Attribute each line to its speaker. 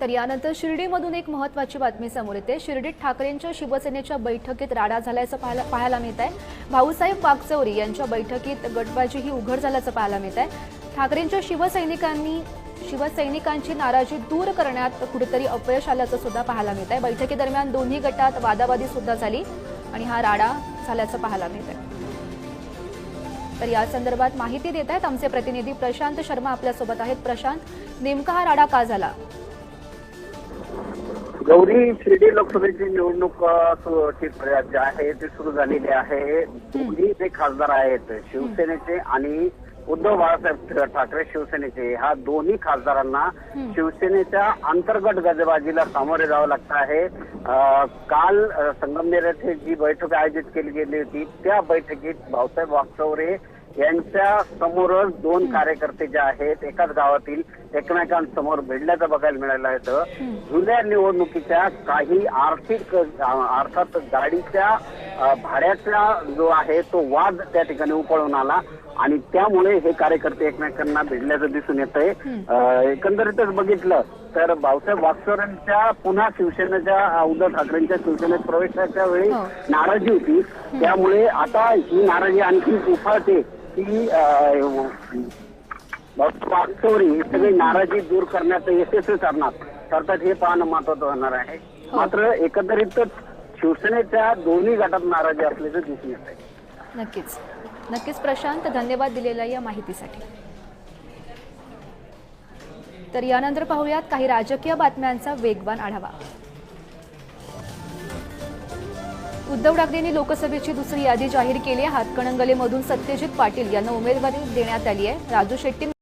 Speaker 1: तर यानंतर शिर्डीमधून एक महत्वाची बातमी समोर येते. शिर्डीत ठाकरेंच्या शिवसेनेच्या बैठकीत राडा झाल्याचं पाहायला पाहायला मिळत आहे. भाऊसाहेब वागचौरी यांच्या बैठकीत गटबाजी ही उघड झाल्याचं पाहायला मिळत आहे. ठाकरेंच्या शिवसैनिकांनी शिवसैनिकांची नाराजी दूर करण्यात कुठेतरी अपयश आल्याचं सुद्धा पाहायला मिळत आहे. बैठकीदरम्यान दोन्ही गटात वादावादी सुद्धा झाली आणि हा राडा झाल्याचं पाहायला मिळत आहे. तर या संदर्भात माहिती देत आहेत आमचे प्रतिनिधी प्रशांत शर्मा आपल्यासोबत आहेत. प्रशांत नेमका हा राडा का झाला?
Speaker 2: गौरी शिर्डी लोकसभेची निवडणूक जी आहे ती सुरू झालेली आहे. दोन्ही जे खासदार आहेत शिवसेनेचे आणि उद्धव बाळासाहेब ठाकरे शिवसेनेचे ह्या दोन्ही खासदारांना शिवसेनेच्या अंतर्गत गजबाजीला सामोरे जावं लागतं आहे. काल संगमनेर येथे जी बैठक आयोजित केली गेली होती त्या बैठकीत भाऊसाहेब वागचौरे यांच्या समोरच दोन कार्यकर्ते जे आहेत एकाच गावातील एकमेकांसमोर भिडल्याचं बघायला मिळालं होतं. जुन्या निवडणुकीच्या काही आर्थिक अर्थात गाडीच्या भाड्याचा जो आहे तो वाद त्या ठिकाणी उकळून आला. आणि त्यामुळे हे कार्यकर्ते एकमेकांना भिडल्याचं दिसून येत आहे एकंदरीतच बघितलं तर भाऊसाहेब वागचौऱ्यांच्या पुन्हा शिवसेनेच्या उद्धव ठाकरेंच्या शिवसेनेत प्रवेशाच्या वेळी
Speaker 1: हो.
Speaker 2: नाराजी होती. त्यामुळे आता ही नाराजी आणखी उफाळते. की सगळी नाराजी दूर करण्यात यशस्वी ठरणार. अर्थात हे पाहणं महत्वाचं होणार आहे.
Speaker 1: हो.
Speaker 2: मात्र एकंदरीतच शिवसेनेच्या दोन्ही गटात नाराजी असल्याचं दिसून येत आहे
Speaker 1: नक्कीच. नक्कीच प्रशांत धन्यवाद दिलेल्या या माहितीसाठी. तर यानंतर पाहूयात काही राजकीय बातम्यांचा वेगवान आढावा. उद्धव ठाकरेंनी लोकसभेची दुसरी यादी जाहीर केली आहे. हातकणंगलेमधून सत्यजित पाटील यांना उमेदवारी देण्यात आली आहे. राजू शेट्टी